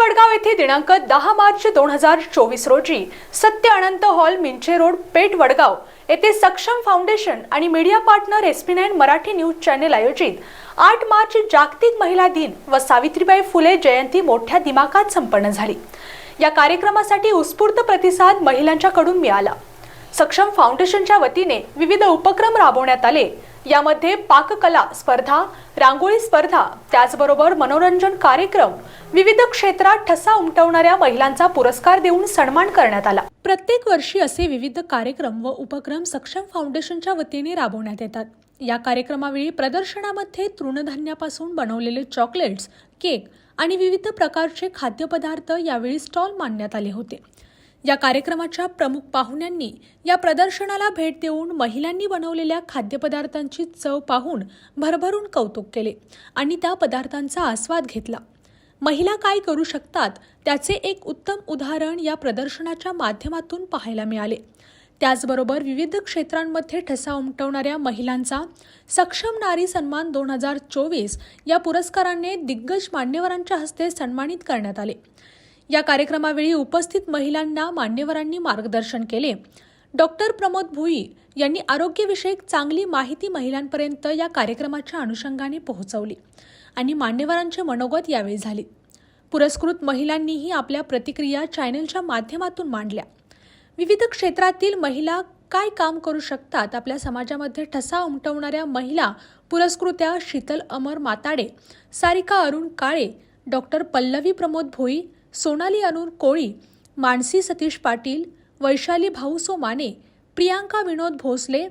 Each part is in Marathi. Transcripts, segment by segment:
वडगाव येथे दिनांक दहा मार्च दोन हजार चोवीस रोजी सत्य अनंत हॉल मिंचे रोड पेठ वडगाव येथे सक्षम फाउंडेशन आणि media partner S nine Marathi news channel आयोजित आठ मार्च जागतिक महिला दिन व सावित्रीबाई फुले जयंती मोठ्या दिमाखात संपन्न झाली. या कार्यक्रमासाठी उत्स्फूर्त प्रतिसाद महिलांच्याकडून मिळाला. सक्षम फाउंडेशनच्या वतीने विविध उपक्रम राबवण्यात आले. यामध्ये पाककला स्पर्धा रांगोळी स्पर्धा त्याचबरोबर मनोरंजन कार्यक्रम विविध क्षेत्रात ठसा उमटवणाऱ्या महिलांचा पुरस्कार देऊन सन्मान करण्यात आला. प्रत्येक वर्षी असे विविध कार्यक्रम व उपक्रम सक्षम फाउंडेशनच्या वतीने राबवण्यात येतात. या कार्यक्रमावेळी प्रदर्शनामध्ये तृणधान्यापासून बनवलेले चॉकलेट्स केक आणि विविध प्रकारचे खाद्यपदार्थ यावेळी स्टॉल मांडण्यात आले होते. या कार्यक्रमाच्या प्रमुख पाहुण्यांनी या प्रदर्शनाला भेट देऊन महिलांनी बनवलेल्या खाद्यपदार्थांची चव पाहून भरभरून कौतुक केले आणि त्या पदार्थांचा आस्वाद घेतला. महिला काय करू शकतात त्याचे एक उत्तम उदाहरण या प्रदर्शनाच्या माध्यमातून पाहायला मिळाले. त्याचबरोबर विविध क्षेत्रांमध्ये ठसा उमटवणाऱ्या महिलांचा सक्षम नारी सन्मान दोन हजार चोवीस या पुरस्काराने दिग्गज मान्यवरांच्या हस्ते सन्मानित करण्यात आले. या कार्यक्रमावेळी उपस्थित महिलांना मान्यवरांनी मार्गदर्शन केले. डॉक्टर प्रमोद भुई यांनी आरोग्यविषयक चांगली माहिती महिलांपर्यंत या कार्यक्रमाच्या अनुषंगाने पोहोचवली आणि मान्यवरांचे मनोगत यावेळी झाले. पुरस्कृत महिलांनीही आपल्या प्रतिक्रिया चॅनलच्या माध्यमातून मांडल्या. विविध क्षेत्रातील महिला काय काम करू शकतात? आपल्या समाजामध्ये ठसा उमटवणाऱ्या महिला पुरस्कृत्या शीतल अमर माताडे सारिका अरुण काळे डॉक्टर पल्लवी प्रमोद भोई सोनाली अरुण कोळी मानसी सतीश पाटील वैशाली भाऊसो माने प्रियांका विनोद भोसले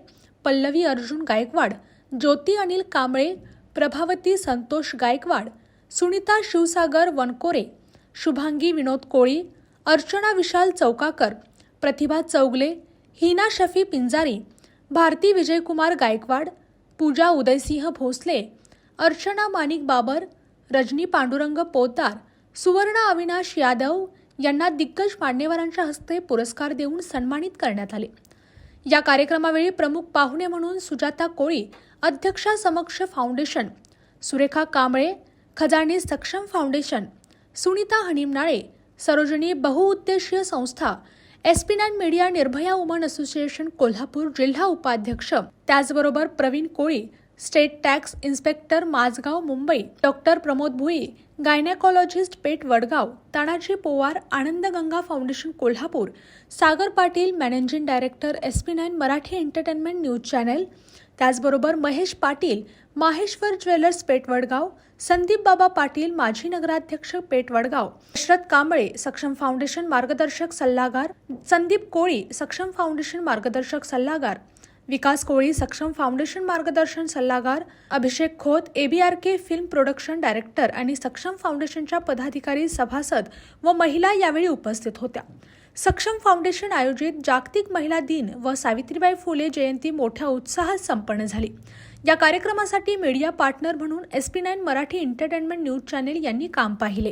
पल्लवी अर्जुन गायकवाड ज्योती अनिल कांबळे प्रभावती संतोष गायकवाड सुनीता शिवसागर वनकोरे शुभांगी विनोद कोळी अर्चना विशाल चौकाकर प्रतिभा चौगले हिना शफी पिंजारी भारती विजयकुमार गायकवाड पूजा उदयसिंह भोसले अर्चना माणिक बाबर रजनी पांडुरंग पोतार सुवर्ण अविनाश यादव यांना दिग्गज मान्यवरांच्या हस्ते पुरस्कार देऊन सन्मानित करण्यात आले. या कार्यक्रमावेळी प्रमुख पाहुणे म्हणून सुजाता कोळी अध्यक्षा समक्ष फाउंडेशन सुरेखा कांबळे खजानी सक्षम फाउंडेशन सुनीता हनीमनाळे सरोजिनी बहुउद्देशीय संस्था एस्पिनान media Nirbhaya woman association Kolhapur जिल्हा उपाध्यक्ष त्याचबरोबर Pravin Koli state tax inspector Mazgaon Mumbai doctor Pramod Bhui gynaecologist Peth Vadgaon Tanaji Powar Anandganga foundation Kolhapur Sagar Patil managing director S P nine Marathi entertainment news channel. त्याचबरोबर महेश पाटील माहेश्वर ज्वेलर्स पेठ वडगाव संदीप बाबा पाटील माजी नगराध्यक्ष पेठ वडगाव दशरथ कांबळे सक्षम फाउंडेशन मार्गदर्शक सल्लागार संदीप कोळी सक्षम फाउंडेशन मार्गदर्शक सल्लागार विकास कोळी सक्षम फाउंडेशन मार्गदर्शन सल्लागार Abhishek Khot ABRK film production director आणि सक्षम फाउंडेशनच्या पदाधिकारी सभासद व महिला यावेळी उपस्थित होत्या. सक्षम फाउंडेशन आयोजित जागतिक महिला दिन व सावित्रीबाई फुले जयंती मोठ्या उत्साहात संपन्न झाली. या कार्यक्रमासाठी मीडिया पार्टनर म्हणून S P nine Marathi entertainment news channel यांनी काम पाहिले.